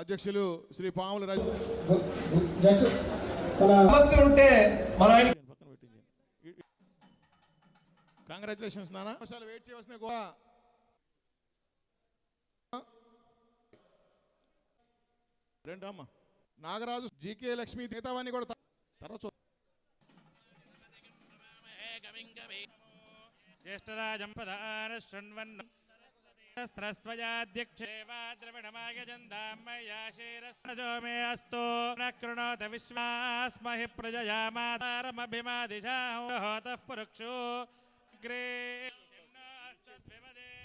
అధ్యక్షులు శ్రీ పాముల రాజు. ఉంటే మన కంగ్రాచులేషన్స్ నాన్న. వెయిట్ చేయవలసిన గోవా. రెండు అమ్మ నాగరాజు జీకే లక్ష్మి మిగతావన్నీ కూడా తర్వాత చూద్దాం. జ్యేష్ఠరాజం పదాన శృణ్వన్న గ్రే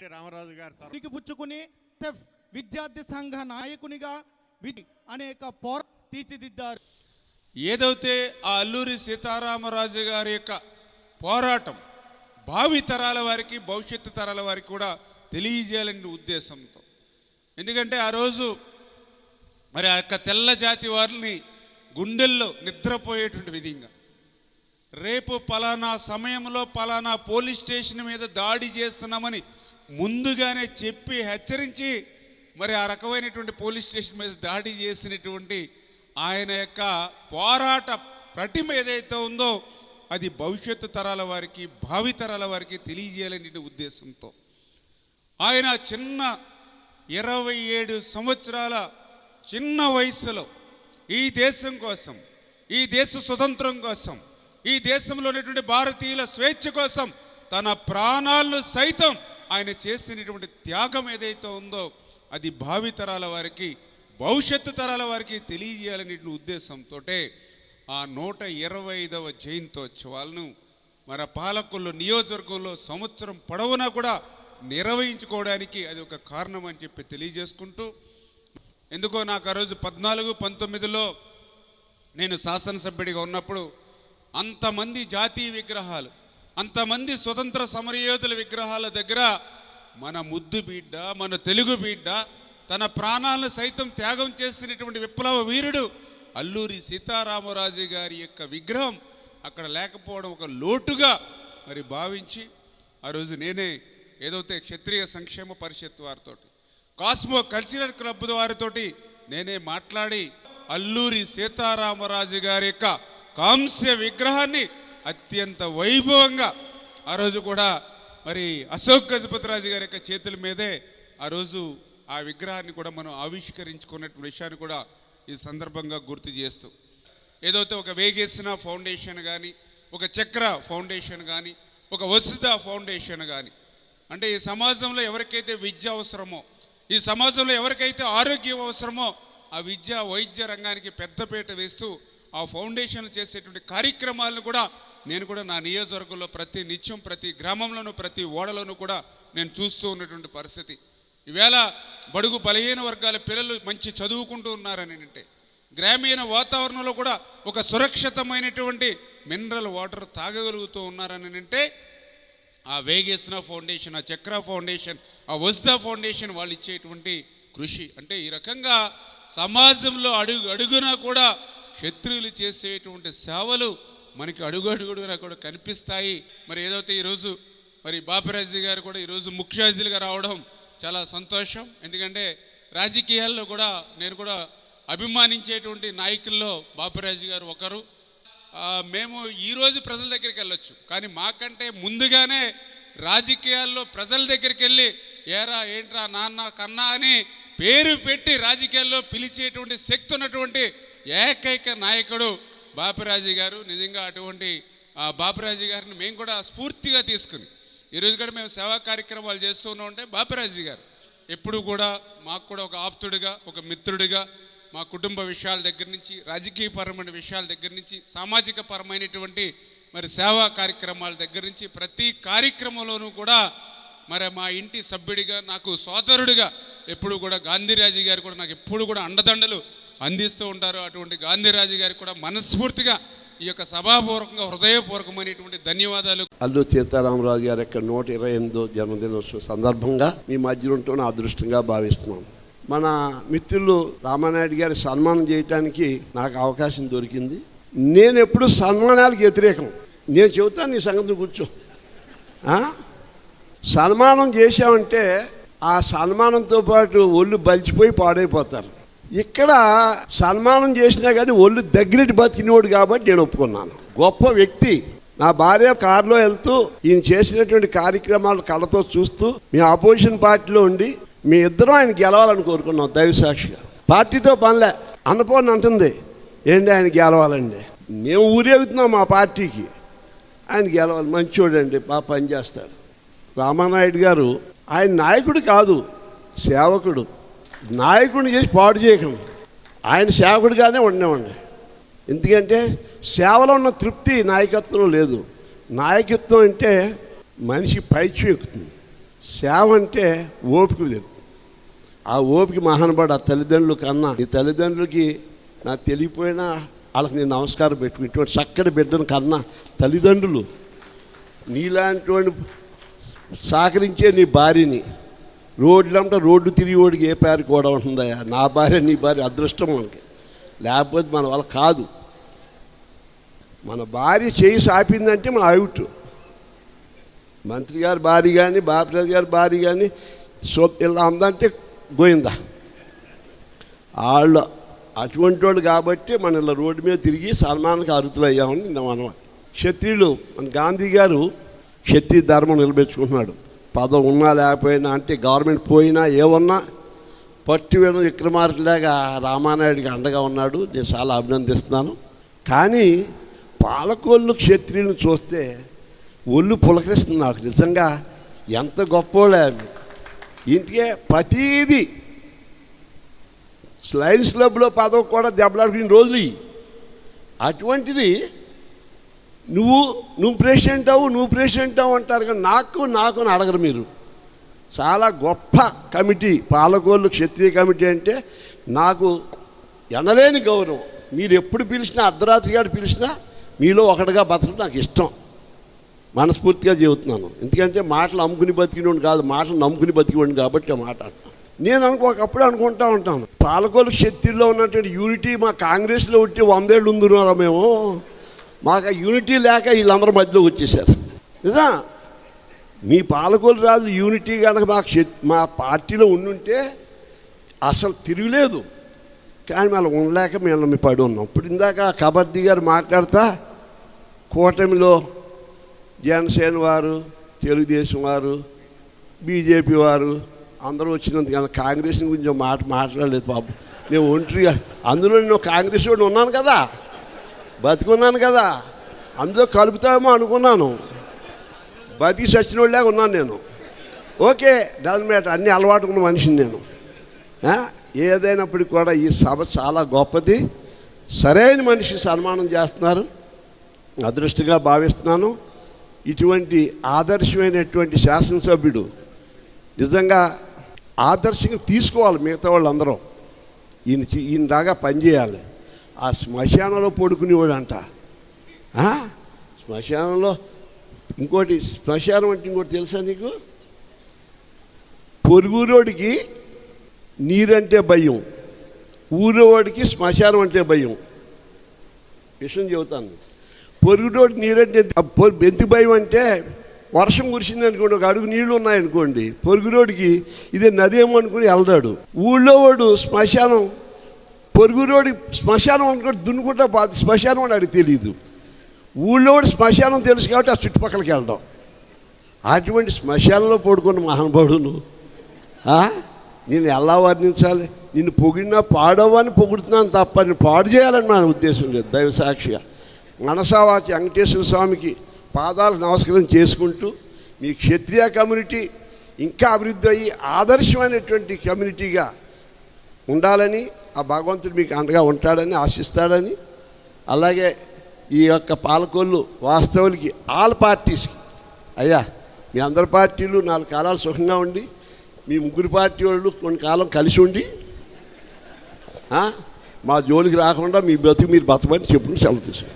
రామరాజు గారి తరఫున ఉనికి పుచ్చుకుని విద్యార్థి సంఘ నాయకునిగా వి- అనేక పోర తీర్చిదిద్దారు. ఏదైతే ఆ అల్లూరి సీతారామరాజు గారి యొక్క పోరాటం భావి తరాల వారికి భవిష్యత్తు తరాల వారికి కూడా తెలియజేయాలనే ఉద్దేశంతో. ఎందుకంటే ఆ రోజు మరి ఆ యొక్క తెల్ల జాతి వారిని గుండెల్లో నిద్రపోయేటువంటి విధంగా. రేపు పలానా సమయంలో పలానా పోలీస్ స్టేషన్ మీద దాడి చేస్తున్నామని ముందుగానే చెప్పి హెచ్చరించి మరి ఆ రకమైనటువంటి పోలీస్ స్టేషన్ మీద దాడి చేసినటువంటి ఆయన యొక్క పోరాట ప్రతిమ ఏదైతే ఉందో అది భవిష్యత్తు తరాల వారికి భావి తరాల వారికి తెలియజేయాలనే ఉద్దేశంతో. ఆయన చిన్న ఇరవై ఏడు సంవత్సరాల చిన్న వయసులో ఈ దేశం కోసం ఈ దేశ స్వతంత్రం కోసం ఈ దేశంలో ఉన్నటువంటి భారతీయుల స్వేచ్ఛ కోసం తన ప్రాణాలను సైతం ఆయన చేసినటువంటి త్యాగం ఏదైతే ఉందో అది భావితరాల వారికి భవిష్యత్తు తరాల వారికి తెలియజేయాలనే ఉద్దేశంతో ఆ నూట ఇరవై ఐదవ జయంతోత్సవాలను మన పాలకుల్లో నియోజకవర్గంలో సంవత్సరం పొడవునా కూడా నిర్వహించుకోవడానికి అది ఒక కారణం అని చెప్పి తెలియజేసుకుంటూ ఎందుకో నాకు ఆ రోజు పద్నాలుగు పంతొమ్మిదిలో నేను శాసనసభ్యుడిగా ఉన్నప్పుడు అంతమంది జాతీయ విగ్రహాలు అంతమంది స్వతంత్ర సమరయోధుల విగ్రహాల దగ్గర మన ముద్దు బిడ్డ మన తెలుగు బిడ్డ తన ప్రాణాలను సైతం త్యాగం చేసినటువంటి విప్లవ వీరుడు అల్లూరి సీతారామరాజు గారి యొక్క విగ్రహం అక్కడ లేకపోవడం ఒక లోటుగా మరి భావించి ఆ రోజు నేనే ఏదైతే క్షత్రియ సంక్షేమ పరిషత్ వారితోటి కాస్మో కల్చరల్ క్లబ్ వారితోటి నేనే మాట్లాడి అల్లూరి సీతారామరాజు గారి యొక్క కాంస్య విగ్రహాన్ని అత్యంత వైభవంగా ఆ రోజు కూడా మరి అశోక్ గజపతిరాజు గారి యొక్క చేతుల మీదే ఆ రోజు ఆ విగ్రహాన్ని కూడా మనం ఆవిష్కరించుకున్నటువంటి విషయాన్ని కూడా ఈ సందర్భంగా గుర్తు చేస్తూ ఏదైతే ఒక వేగేసిన ఫౌండేషన్ కానీ ఒక చక్ర ఫౌండేషన్ కానీ ఒక వసుధ ఫౌండేషన్ కానీ అంటే ఈ సమాజంలో ఎవరికైతే విద్య అవసరమో ఈ సమాజంలో ఎవరికైతే ఆరోగ్యం అవసరమో ఆ విద్య వైద్య రంగానికి పెద్దపీట వేస్తూ ఆ ఫౌండేషన్ చేసేటువంటి కార్యక్రమాలను కూడా నేను కూడా నా నియోజకవర్గంలో ప్రతి నిత్యం ప్రతి గ్రామంలోనూ ప్రతి ఓడలోనూ కూడా నేను చూస్తూ ఉన్నటువంటి పరిస్థితి. ఈవేళ బడుగు బలహీన వర్గాల పిల్లలు మంచి చదువుకుంటూ ఉన్నారని అంటే గ్రామీణ వాతావరణంలో కూడా ఒక సురక్షితమైనటువంటి మినరల్ వాటర్ తాగగలుగుతూ ఉన్నారని అంటే ఆ వేగేసిన ఫౌండేషన్ ఆ చక్ర ఫౌండేషన్ ఆ వజ్దా ఫౌండేషన్ వాళ్ళు ఇచ్చేటువంటి కృషి. అంటే ఈ రకంగా సమాజంలో అడుగు అడుగునా కూడా క్షత్రియులు చేసేటువంటి సేవలు మనకి అడుగు అడుగునా కూడా కనిపిస్తాయి. మరి ఏదైతే ఈరోజు మరి బాపిరాజీ గారు కూడా ఈరోజు ముఖ్య అతిథులుగా రావడం చాలా సంతోషం. ఎందుకంటే రాజకీయాల్లో కూడా నేను కూడా అభిమానించేటువంటి నాయకుల్లో బాపిరాజు గారు ఒకరు. మేము ఈరోజు ప్రజల దగ్గరికి వెళ్ళొచ్చు. కానీ మాకంటే ముందుగానే రాజకీయాల్లో ప్రజల దగ్గరికి వెళ్ళి ఏరా ఏంట్రా నాన్న కన్నా అని పేరు పెట్టి రాజకీయాల్లో పిలిచేటువంటి శక్తి ఉన్నటువంటి ఏకైక నాయకుడు బాపిరాజు గారు. నిజంగా అటువంటి ఆ బాపిరాజు గారిని మేము కూడా స్ఫూర్తిగా తీసుకుని ఈరోజు కూడా మేము సేవా కార్యక్రమాలు చేస్తూ ఉన్నాం అంటే బాపిరాజు గారు ఎప్పుడు కూడా మాకు కూడా ఒక ఆప్తుడిగా ఒక మిత్రుడిగా మా కుటుంబ విషయాల దగ్గర నుంచి రాజకీయపరమైన విషయాల దగ్గర నుంచి సామాజిక పరమైనటువంటి మరి సేవా కార్యక్రమాల దగ్గర నుంచి ప్రతి కార్యక్రమంలోనూ కూడా మరి మా ఇంటి సభ్యుడిగా నాకు సోదరుడిగా ఎప్పుడు కూడా గాంధీరాజు గారు కూడా నాకు ఎప్పుడు కూడా అండదండలు అందిస్తూ ఉంటారు. అటువంటి గాంధీరాజు గారికి కూడా మనస్ఫూర్తిగా ఈ యొక్క సభాపూర్వకంగా హృదయపూర్వకమైనటువంటి ధన్యవాదాలు. అల్లు సీతారామరాజు గారి యొక్క నూట ఇరవై ఎనిమిదో జన్మదినోత్సవ సందర్భంగా మీ మధ్య ఉంటూ నా అదృష్టంగా భావిస్తున్నాను మన మిత్రులు రామానాయుడు గారి సన్మానం చేయటానికి నాకు అవకాశం దొరికింది. నేను ఎప్పుడు సన్మానాలకు వ్యతిరేకం. నేను చెబుతాను నీ సంగతి కూర్చో. సన్మానం చేశామంటే ఆ సన్మానంతో పాటు ఒళ్ళు బలిచిపోయి పాడైపోతారు. ఇక్కడ సన్మానం చేసినా కానీ ఒళ్ళు దగ్గరికి బతికినోడు కాబట్టి నేను ఒప్పుకున్నాను. గొప్ప వ్యక్తి. నా భార్య కారులో వెళ్తూ ఈయన చేసినటువంటి కార్యక్రమాలు కళ్ళతో చూస్తూ మీ ఆపోజిషన్ పార్టీలో ఉండి మీ ఇద్దరం ఆయన గెలవాలని కోరుకున్నాం దైవసాక్షిగా పార్టీతో పనిలే. అన్నపూర్ణ అంటుంది ఏంటి ఆయన గెలవాలండి? మేము ఊరేగుతున్నాం మా పార్టీకి. ఆయన గెలవాలి మంచోడండి బాగా పనిచేస్తాడు రామానాయుడు గారు ఆయన నాయకుడు కాదు సేవకుడు. నాయకుడిని చేసి పాడు చేయకండి. ఆయన సేవకుడిగానే ఉండేవండి ఎందుకంటే సేవలో ఉన్న తృప్తి నాయకత్వంలో లేదు. నాయకత్వం అంటే మనిషి పైచి ఎక్కుతుంది. సేవ అంటే ఓపిక తెలుస్తుంది ఆ ఓపిక మహానుభాడు ఆ తల్లిదండ్రులు కన్నా ఈ తల్లిదండ్రులకి నాకు తెలియపోయినా వాళ్ళకి నేను నమస్కారం పెట్టుకుని ఇటువంటి చక్కటి బిడ్డను కన్నా తల్లిదండ్రులు నీలాంటి వాడిని సహకరించే నీ భార్యని రోడ్లంటే రోడ్డు తిరిగి ఓడికి ఏ పేరు కూడా ఉంటుందయ్యా నా భార్య నీ భార్య అదృష్టం మనకి. లేకపోతే మన వల్ల కాదు. మన భార్య చేయి సాపిందంటే మన అవుట్ మంత్రి గారి భార్య కానీ బాపిరాజు గారి భార్య కానీ సో ఇలా ఉందంటే గోయిందా? వాళ్ళు అటువంటి వాళ్ళు కాబట్టి మన ఇలా రోడ్డు మీద తిరిగి సన్మానానికి అరుతులు అయ్యామని మనం క్షత్రియులు. మన గాంధీ గారు క్షత్రియ ధర్మం నిలబెట్టుకుంటున్నాడు. పదం ఉన్నా లేకపోయినా అంటే గవర్నమెంట్ పోయినా ఏమన్నా పట్టు వేణు విక్రమార్కులాగా రామానాయుడికి అండగా ఉన్నాడు. నేను చాలా అభినందిస్తున్నాను. కానీ పాలకోళ్ళు క్షత్రియులను చూస్తే ఒళ్ళు పులకరిస్తుంది నాకు. నిజంగా ఎంత గొప్పవాళ్ళు ఇంటికే ప్రతీది. స్లైన్స్ క్లబ్లో పదవి కూడా దెబ్బలాడుకునే రోజులు అటువంటిది నువ్వు నువ్వు ప్రెసిడెంట్ అవు నువ్వు ప్రెసిడెంట్ అవు అంటారు కానీ నాకు నాకు అని అడగరు మీరు. చాలా గొప్ప కమిటీ పాలకోళ్ళు క్షత్రియ కమిటీ అంటే నాకు ఎనలేని గౌరవం. మీరు ఎప్పుడు పిలిచినా అర్ధరాత్రి గారు పిలిచినా మీలో ఒకటిగా బతకడం నాకు ఇష్టం. మనస్ఫూర్తిగా చెబుతున్నాను. ఎందుకంటే మాటలు అమ్ముకుని బతికినోడు కాదు మాటలు నమ్ముకుని బతికివాడు కాబట్టి ఆ మాట నేను అనుకో ఒకప్పుడు అనుకుంటా ఉంటాను. పాలకోలు శక్తిలో ఉన్నటువంటి యూనిటీ మా కాంగ్రెస్లో ఉంటే వందేళ్ళు ఉందిన్నారా మేము? మాకు ఆ యూనిటీ లేక వీళ్ళందరి మధ్యలోకి వచ్చేసారు. నిజా మీ పాలకోలు రాజు యూనిటీ కనుక మాకు మా పార్టీలో ఉండుంటే అసలు తిరగలేదు. కానీ మళ్ళీ ఉండలేక మేము పడి ఉన్నాం. ఇప్పుడు ఇందాక కబడ్డీ గారు మాట్లాడతా కూటమిలో జనసేన వారు తెలుగుదేశం వారు బీజేపీ వారు అందరూ వచ్చినంత కానీ కాంగ్రెస్ గురించి మాట మాట్లాడలేదు పాపం నేను ఒంటరిగా అందులో నేను కాంగ్రెస్ వాడిని ఉన్నాను కదా. బతికున్నాను కదా. అందులో కలుపుతామో అనుకున్నాను. బతికి సచిన వాళ్ళగా ఉన్నాను నేను. Okay doesn't matter. అన్ని అలవాటు ఉన్న మనిషిని నేను. ఆ, ఏదైనప్పటికీ కూడా ఈ సభ చాలా గొప్పది. సరైన మనిషి సన్మానం చేస్తున్నారు. అదృష్టంగా భావిస్తున్నాను. ఇటువంటి ఆదర్శమైనటువంటి శాసనసభ్యుడు నిజంగా ఆదర్శంగా తీసుకోవాలి మిగతా వాళ్ళందరూ. ఈయన ఈయన దాకా పనిచేయాలి ఆ శ్మశానంలో పడుకునేవాడు అంట శ్మశానంలో ఇంకోటి శ్మశానం అంటే ఇంకోటి తెలుసా నీకు? పొరుగురోడికి నీరంటే భయం. ఊరోడికి శ్మశానం అంటే భయం. విషయం చెబుతాను. పొరుగుడోటి నీరంటే ఆ ఎందుకు భయం అంటే వర్షం కురిసింది అనుకోండి ఒక అడుగు నీళ్ళు ఉన్నాయనుకోండి పొరుగురోడికి ఇదే నదేమో అనుకుని వెళ్తాడు. ఊళ్ళో వాడు శ్మశానం పొరుగురోడి శ్మశానం అనుకోండి దున్నుకుంటా పోతుంది శ్మశానం అని అడిగి తెలియదు ఊళ్ళో వాడు శ్మశానం తెలుసు కాబట్టి ఆ చుట్టుపక్కలకి వెళ్ళడం అటువంటి శ్మశానంలో పడుకున్న మహానుభావుడును నేను ఎలా వర్ణించాలి? నిన్ను పొగిడినా పాడవని పొగుడుతున్నాను తప్ప నేను పాడు చేయాలని నా ఉద్దేశం లేదు దైవ సాక్షిగా మనసావాచి వెంకటేశ్వర స్వామికి పాదాలకు నమస్కారం చేసుకుంటూ మీ క్షత్రియ కమ్యూనిటీ ఇంకా అభివృద్ధి అయ్యి ఆదర్శమైనటువంటి కమ్యూనిటీగా ఉండాలని ఆ భగవంతుడు మీకు అండగా ఉంటాడని ఆశిస్తాడని అలాగే ఈ యొక్క పాలకొల్లు వాస్తవులకి ఆల్ పార్టీస్కి. అయ్యా మీ అందరి పార్టీలు నాలుగు కాలాలు సుఖంగా ఉండి మీ ముగ్గురు పార్టీ వాళ్ళు కొన్ని కాలం కలిసి ఉండి మా జోలికి రాకుండా మీ బ్రతుకు మీరు బతమని చెప్పుకుని సెలవు తీసుకుని